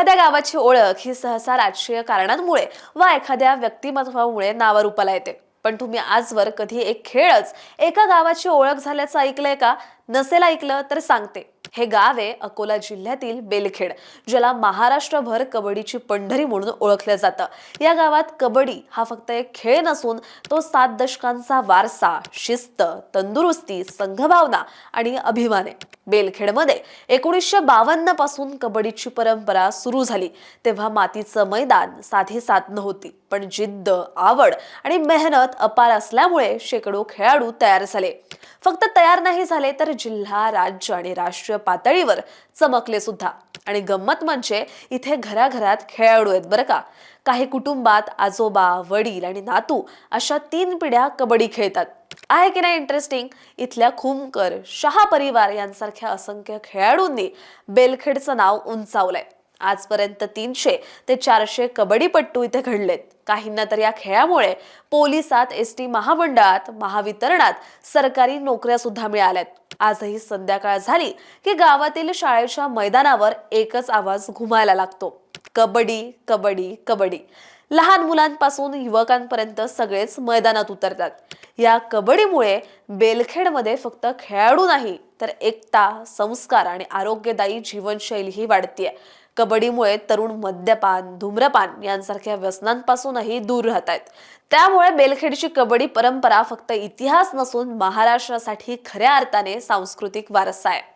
एखाद्या गावाची ओळख ही सहसा राजकीय कारणांमुळे वा एखाद्या व्यक्तिमत्वामुळे नावारूपाला येते. पण तुम्ही आजवर कधी एक खेळच एका गावाची ओळख झाल्याचं ऐकलंय का? नसेल ऐकलं तर सांगते. हे गाव आहे अकोला जिल्ह्यातील बेलखेड ज्याला महाराष्ट्रभर कबड्डीची पंढरी म्हणून ओळखलं जातं. या गावात कबड्डी हा फक्त एक खेळ नसून तो सात दशकांचा वारसा शिस्त तंदुरुस्ती संघभावना आणि अभिमान आहे. बेलखेडमध्ये एकोणीसशे बावन्नपासून कबड्डीची परंपरा सुरू झाली. तेव्हा मातीचं मैदान साधी साध नव्हती पण जिद्द आवड आणि मेहनत अपार असल्यामुळे शेकडो खेळाडू तयार झाले. फक्त तयार नाही झाले तर जिल्हा राज्य आणि राष्ट्रीय पातळीवर चमकले सुद्धा. आणि गंमत म्हणजे इथे घराघरात खेळाडू आहेत बरं का. काही कुटुंबात आजोबा वडील आणि नातू अशा तीन पिढ्या कबड्डी खेळतात. आहे की नाही इंटरेस्टिंग इथल्या खुमकर शहा परिवार यांसारख्या असंख्य खेळाडूंनी बेलखेडचं नाव उंचावलंय. आजपर्यंत तीनशे ते चारशे कबड्डीपट्टू इथे घडलेत. काहींना तर या खेळामुळे पोलिसात एस टी महामंडळात महावितरणात सरकारी नोकऱ्या सुद्धा मिळाल्यात. आजही संध्याकाळ झाली की गावातील शाळेच्या मैदानावर एकच आवाज घुमायला लागतो. कबड्डी कबड्डी कबड्डी. लहान मुलांपासून युवकांपर्यंत सगळेच मैदानात उतरतात. या कबड्डीमुळे बेलखेडमध्ये फक्त खेळाडू नाही तर एकता संस्कार आणि आरोग्यदायी जीवनशैलीही वाढतीये. कबड्डीमुळे तरुण मद्यपान धूम्रपान यांसारख्या व्यसनांपासूनही दूर राहत आहेत त्यामुळे बेलखेडची कबड्डी परंपरा फक्त इतिहास नसून महाराष्ट्रासाठी खऱ्या अर्थाने सांस्कृतिक वारसा आहे.